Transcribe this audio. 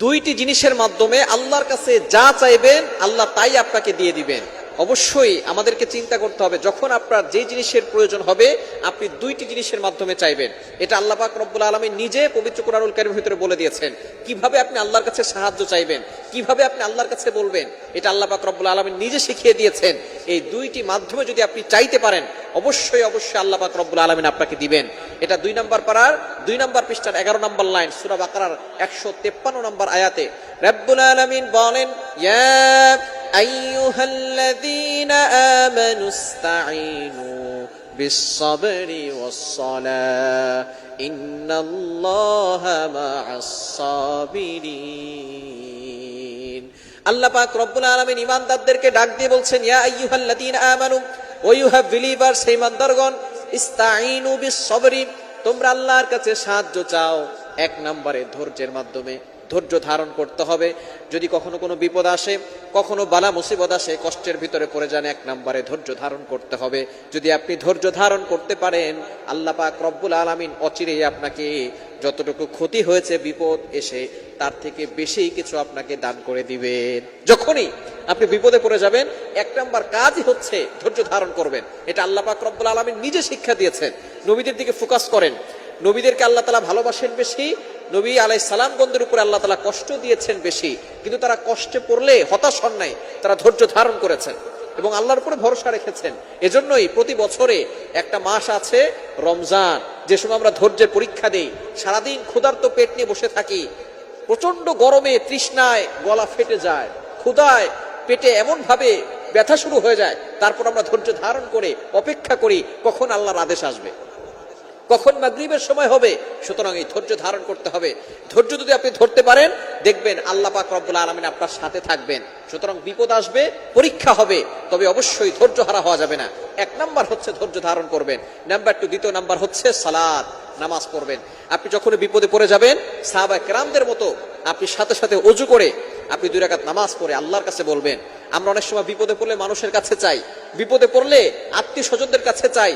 দুইটি জিনিসের মাধ্যমে আল্লাহর কাছে যা চাইবেন আল্লাহ তাই আপনাকে দিয়ে দিবেন। অবশ্যই আমাদেরকে চিন্তা করতে হবে, যখন আপনার যে জিনিসের প্রয়োজন হবে, আপনি দুইটি জিনিসের মাধ্যমে চাইবেন। এটা আল্লাহ পাক রব্বুল আলমী নিজে পবিত্র কোরআনুল কারিমের ভিতরে বলে দিয়েছেন। কীভাবে আপনি আল্লাহর কাছে সাহায্য চাইবেন? কীভাবে আপনি আল্লাহর কাছে বলবেন? এটা আল্লাহ পাক রব্বুল আলমী নিজে শিখিয়ে দিয়েছেন। এই দুইটি মাধ্যমে যদি আপনি চাইতে পারেন, অবশ্যই অবশ্যই আল্লাহ পাক রব্বুল আলমিন আপনাকে দিবেন। এটা দুই নম্বর পাড়ার, দুই নম্বর পৃষ্ঠার এগারো নম্বর লাইন, সুরা বাকারার একশো তেপ্পান্ন নম্বর আয়াতে। রব্বুল আলমিন বলেন أيها الذين آمنوا استعينوا بالصبر والصلاة إن الله مع الصابرين আল্লাহ পাক রব্বুল আলামিন ইমানদারদেরকে ডাক দিয়ে বলছেন ইয়া আইয়ুহাল্লাযীনা আমানু ও ইউ হ্যাভ বিলিভার্স হে ইমানদারগণ ইস্তাঈনু বিস-সাবরি তোমরা আল্লাহর কাছে সাহায্য চাও এক নম্বরে ধৈর্যের মাধ্যমে ধৈর্য ধারণ করতে হবে। যদি কখনো কোনো বিপদ আসে, কখনো বালা মুসিবত আসে, কষ্টের ভিতরে পড়ে যান এক নম্বরে। ধৈর্য ধারণ করতে হবে। যদি আপনি ধৈর্য ধারণ করতে পারেন, আল্লাহ পাক রব্বুল আলামিন অচিরেই আপনাকে যতটুকু ক্ষতি হয়েছে, বিপদ এসে তার থেকে বেশি কিছু আপনাকে দান করে দিবেন যখনই আপনি বিপদে পড়ে যাবেন, এক নম্বর কাজই হচ্ছে ধৈর্য ধারণ করবেন। এটা আল্লাহ পাক রব্বুল আলামিন নিজে শিক্ষা দিয়েছেন। নবীদের দিকে ফোকাস করেন। নবীদেরকে আল্লাহ তালা ভালোবাসেন বেশি নবী আলাই সালামগঞ্জের উপরে আল্লাহ তালা কষ্ট দিয়েছেন বেশি, কিন্তু তারা কষ্টে পড়লে হতাশ হন নাই, তারা ধৈর্য ধারণ করেছেন এবং আল্লাহর উপরে ভরসা রেখেছেন। এজন্যই প্রতি বছরে একটা মাস আছে রমজান, যে সময় আমরা ধৈর্যের পরীক্ষা দেই। সারাদিন ক্ষুধার্ত পেট নিয়ে বসে থাকি প্রচণ্ড গরমে তৃষ্ণায় গলা ফেটে যায়, ক্ষুধায় পেটে এমন ভাবে ব্যথা শুরু হয়ে যায়, তারপর আমরা ধৈর্য ধারণ করে, অপেক্ষা করি কখন আল্লাহর আদেশ আসবে। কখন মাগরিবের সময় হবে? সুতরাং এই ধৈর্য ধারণ করতে হবে। ধৈর্য যদি আপনি ধরতে পারেন, দেখবেন আল্লাহ পাক রব্বুল আলমিন আপনার সাথে থাকবেন। সুতরাং বিপদ আসবে, পরীক্ষা হবে, তবে অবশ্যই ধৈর্য হারা হওয়া যাবে না। এক নাম্বার হচ্ছে ধৈর্য ধারণ করবেন। নাম্বার টু, দ্বিতীয় নাম্বার হচ্ছে সালাদ নামাজ পড়বেন। আপনি যখন বিপদে পড়ে যাবেন সাহাবা কেরামদের মতো আপনি সাথে সাথে অজু করে আপনি দুই রাকাত নামাজ পড়ে আল্লাহর কাছে বলবেন। আমরা অনেক সময় বিপদে পড়লে মানুষের কাছে চাই। বিপদে পড়লে আত্মীয় স্বজনদের কাছে চাই।